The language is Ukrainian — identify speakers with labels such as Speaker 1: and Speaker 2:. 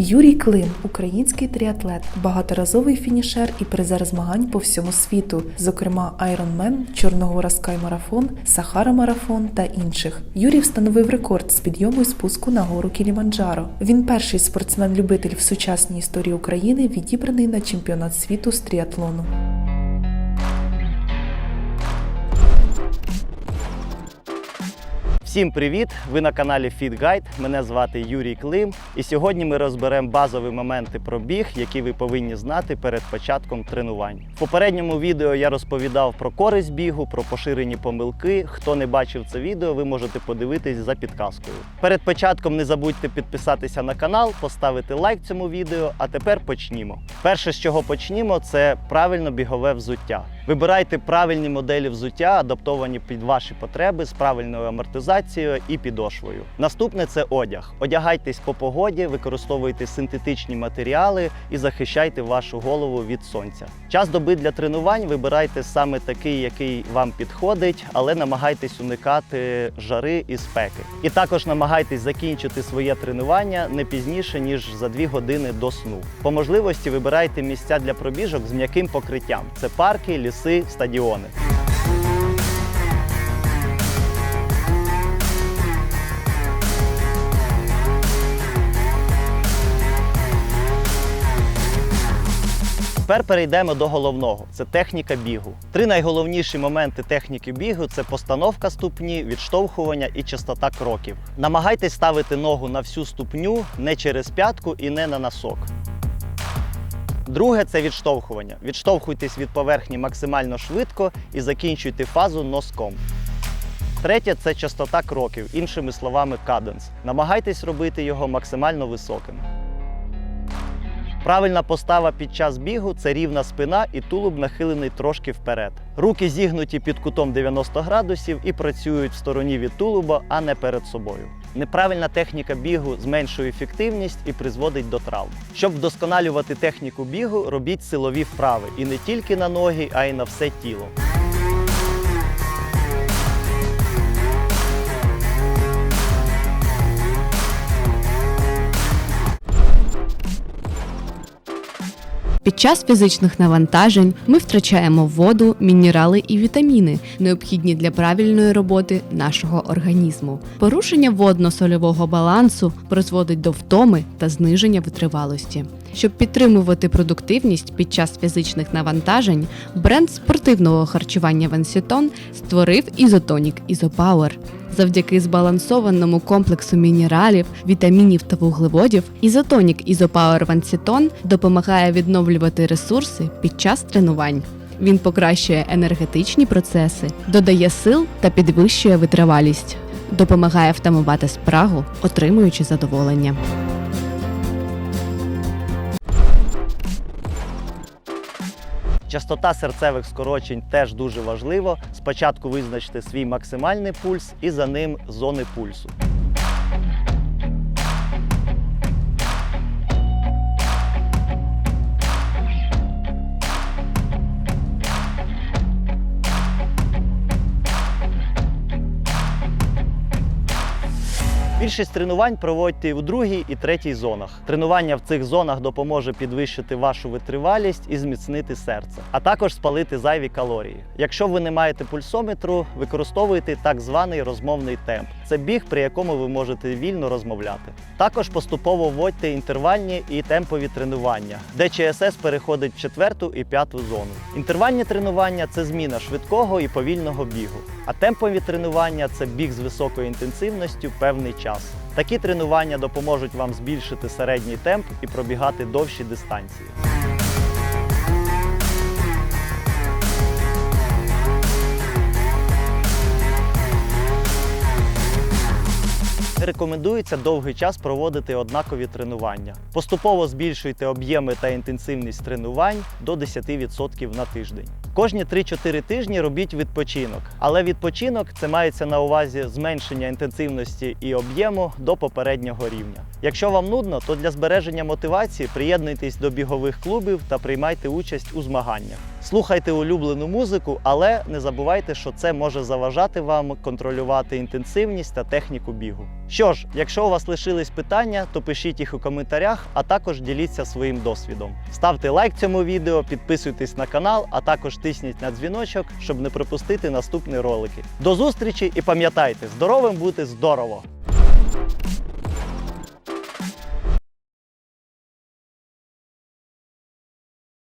Speaker 1: Юрій Клим, український тріатлет, багаторазовий фінішер і призер змагань по всьому світу, зокрема Айронмен, Чорногора Скаймарафон, Сахара Марафон та інших. Юрій встановив рекорд з підйому і спуску на гору Кіліманджаро. Він перший спортсмен-любитель в сучасній історії України, відібраний на чемпіонат світу з тріатлону.
Speaker 2: Всім привіт! Ви на каналі Fit. Мене звати Юрій Клим. І сьогодні ми розберемо базові моменти про біг, які ви повинні знати перед початком тренувань. В попередньому відео я розповідав про користь бігу, про поширені помилки. Хто не бачив це відео, ви можете подивитись за підказкою. Перед початком не забудьте підписатися на канал, поставити лайк цьому відео. А тепер почнімо. Перше, з чого почнімо, це правильно бігове взуття. Вибирайте правильні моделі взуття, адаптовані під ваші потреби з правильною амортизацією і підошвою. Наступне це одяг. Одягайтесь по погоді, використовуйте синтетичні матеріали і захищайте вашу голову від сонця. Час доби для тренувань вибирайте саме такий, який вам підходить, але намагайтесь уникати жари і спеки. І також намагайтесь закінчити своє тренування не пізніше ніж за 2 години до сну. По можливості вибирайте місця для пробіжок з м'яким покриттям. Це парки, ліси, стадіони. Тепер перейдемо до головного це техніка бігу. Три найголовніші моменти техніки бігу це постановка ступні, відштовхування і частота кроків. Намагайтесь ставити ногу на всю ступню, не через п'ятку і не на носок. Друге це відштовхування. Відштовхуйтесь від поверхні максимально швидко і закінчуйте фазу носком. Третє це частота кроків, іншими словами, каденс. Намагайтесь робити його максимально високим. Правильна постава під час бігу це рівна спина і тулуб нахилений трошки вперед. Руки зігнуті під кутом 90 градусів і працюють в стороні від тулуба, а не перед собою. Неправильна техніка бігу зменшує ефективність і призводить до травм. Щоб вдосконалювати техніку бігу, робіть силові вправи і не тільки на ноги, а й на все тіло.
Speaker 3: Під час фізичних навантажень ми втрачаємо воду, мінерали і вітаміни, необхідні для правильної роботи нашого організму. Порушення водно-сольового балансу призводить до втоми та зниження витривалості. Щоб підтримувати продуктивність під час фізичних навантажень, бренд спортивного харчування Венсітон створив ізотонік Ізопауер. Завдяки збалансованому комплексу мінералів, вітамінів та вуглеводів, ізотонік Ізопауер Вансітон допомагає відновлювати ресурси під час тренувань. Він покращує енергетичні процеси, додає сил та підвищує витривалість, допомагає втамувати спрагу, отримуючи задоволення.
Speaker 2: Частота серцевих скорочень теж дуже важливо. Спочатку визначте свій максимальний пульс і за ним зони пульсу. Більшість тренувань проводьте у другій і третій зонах. Тренування в цих зонах допоможе підвищити вашу витривалість і зміцнити серце, а також спалити зайві калорії. Якщо ви не маєте пульсометру, використовуйте так званий розмовний темп. Це біг, при якому ви можете вільно розмовляти. Також поступово вводьте інтервальні і темпові тренування, де ЧСС переходить в четверту і п'яту зону. Інтервальні тренування це зміна швидкого і повільного бігу. А темпові тренування це біг з високою інтенсивністю певний час. Такі тренування допоможуть вам збільшити середній темп і пробігати довші дистанції. Рекомендується довгий час проводити однакові тренування. Поступово збільшуйте об'єми та інтенсивність тренувань до 10% на тиждень. Кожні 3-4 тижні робіть відпочинок, але відпочинок це мається на увазі зменшення інтенсивності і об'єму до попереднього рівня. Якщо вам нудно, то для збереження мотивації приєднуйтесь до бігових клубів та приймайте участь у змаганнях. Слухайте улюблену музику, але не забувайте, що це може заважати вам контролювати інтенсивність та техніку бігу. Що ж, якщо у вас лишились питання, то пишіть їх у коментарях, а також діліться своїм досвідом. Ставте лайк цьому відео, підписуйтесь на канал, а також тисніть на дзвіночок, щоб не пропустити наступні ролики. До зустрічі і пам'ятайте, здоровим бути здорово!